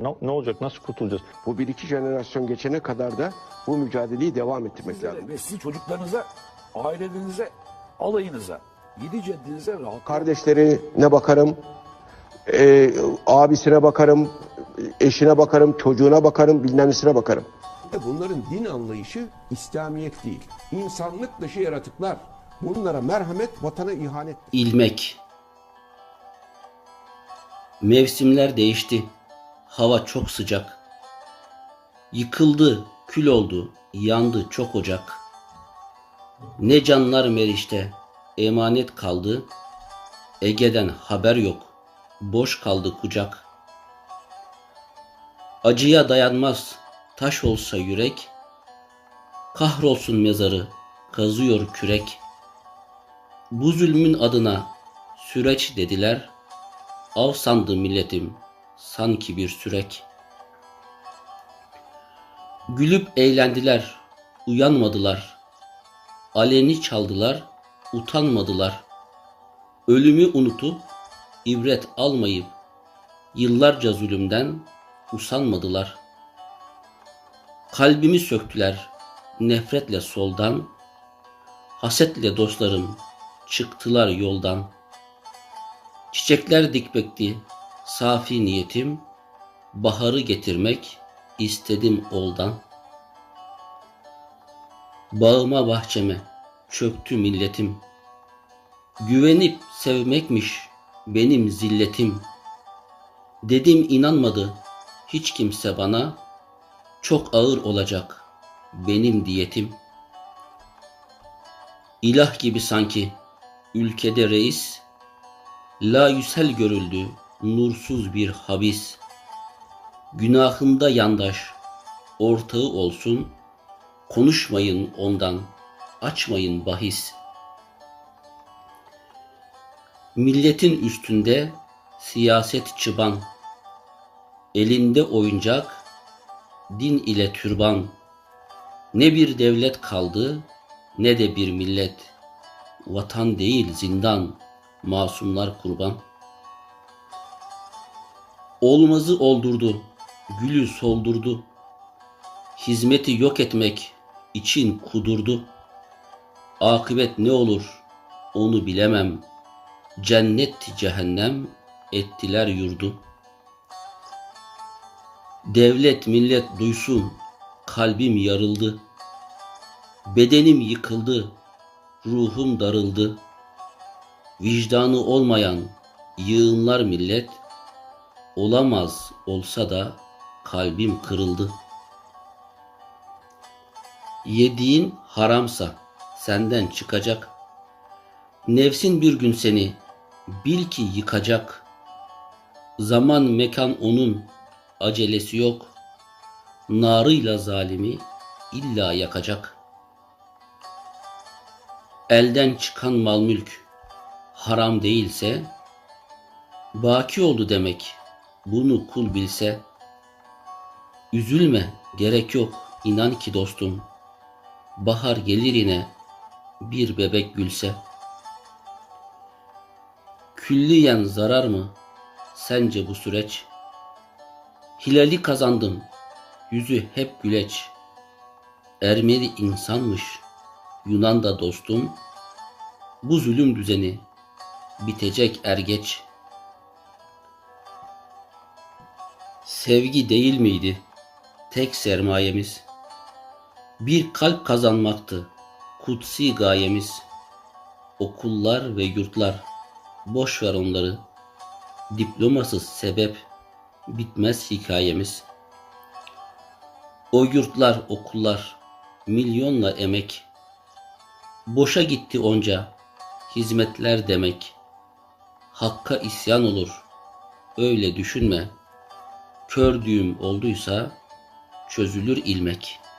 Ne, ne olacak? Nasıl kurtulacağız? Bu bir iki jenerasyon geçene kadar da bu mücadeleyi devam ettirmek lazım. Ve sizin çocuklarınıza, ailenize, alayınıza, yedi ceddinize halka Kardeşlerine bakarım, e, abisine bakarım, eşine bakarım, çocuğuna bakarım, bilmem nesine bakarım. Bunların din anlayışı İslamiyet değil. İnsanlık dışı yaratıklar. Bunlara merhamet, vatana ihanet. İlmek. Mevsimler değişti. Hava çok sıcak. Yıkıldı, kül oldu, yandı çok ocak. Ne canlar Meriç'te emanet kaldı. Ege'den haber yok. Boş kaldı kucak. Acıya dayanmaz taş olsa yürek. Kahrolsun mezarı kazıyor kürek. Bu zulmün adına süreç dediler. Av sandı milletim sanki bir sürek. Gülüp eğlendiler, uyanmadılar. Aleni çaldılar, utanmadılar. Ölümü unutup ibret almayıp yıllarca zulümden usanmadılar. Kalbimi söktüler nefretle soldan. Hasetle dostlarım çıktılar yoldan. Çiçekler dikmekti safi niyetim. Baharı getirmek istedim oldan. Bağıma bahçeme çöktü milletim. Güvenip sevmekmiş benim zilletim. Dedim inanmadı hiç kimse bana. Çok ağır olacak benim diyetim. İlah gibi sanki ülkede reis, la yüsel görüldü nursuz bir habis. Günahımda yandaş, ortağı olsun, konuşmayın ondan, açmayın bahis. Milletin üstünde siyaset çıban, elinde oyuncak, din ile türban. Ne bir devlet kaldı, ne de bir millet. Vatan değil zindan, masumlar kurban. Olmazı oldurdu, gülü soldurdu. Hizmeti yok etmek için kudurdu. Akıbet ne olur onu bilemem. Cennet cehennem ettiler yurdu. Devlet millet duysun, kalbim yarıldı. Bedenim yıkıldı, ruhum darıldı. Vicdanı olmayan yığınlar millet, olamaz olsa da kalbim kırıldı. Yediğin haramsa senden çıkacak. Nefsin bir gün seni bil ki yıkacak. Zaman mekan onun acelesi yok. Narıyla zalimi illa yakacak. Elden çıkan mal mülk haram değilse baki oldu demek. Bunu kul bilse üzülme gerek yok inan ki dostum. Bahar gelir yine bir bebek gülse. Külliyen zarar mı sence bu süreç? Hilali kazandım yüzü hep güleç. Ermeni insanmış Yunan da dostum. Bu zulüm düzeni bitecek er Sevgi değil miydi tek sermayemiz? Bir kalp kazanmaktı kutsi gayemiz. Okullar ve yurtlar boş ver onları. Diplomasız sebep bitmez hikayemiz. O yurtlar, okullar milyonla emek Boşa gitti onca hizmetler demek. Hakka isyan olur. Öyle düşünme. Kör düğüm olduysa çözülür ilmek.''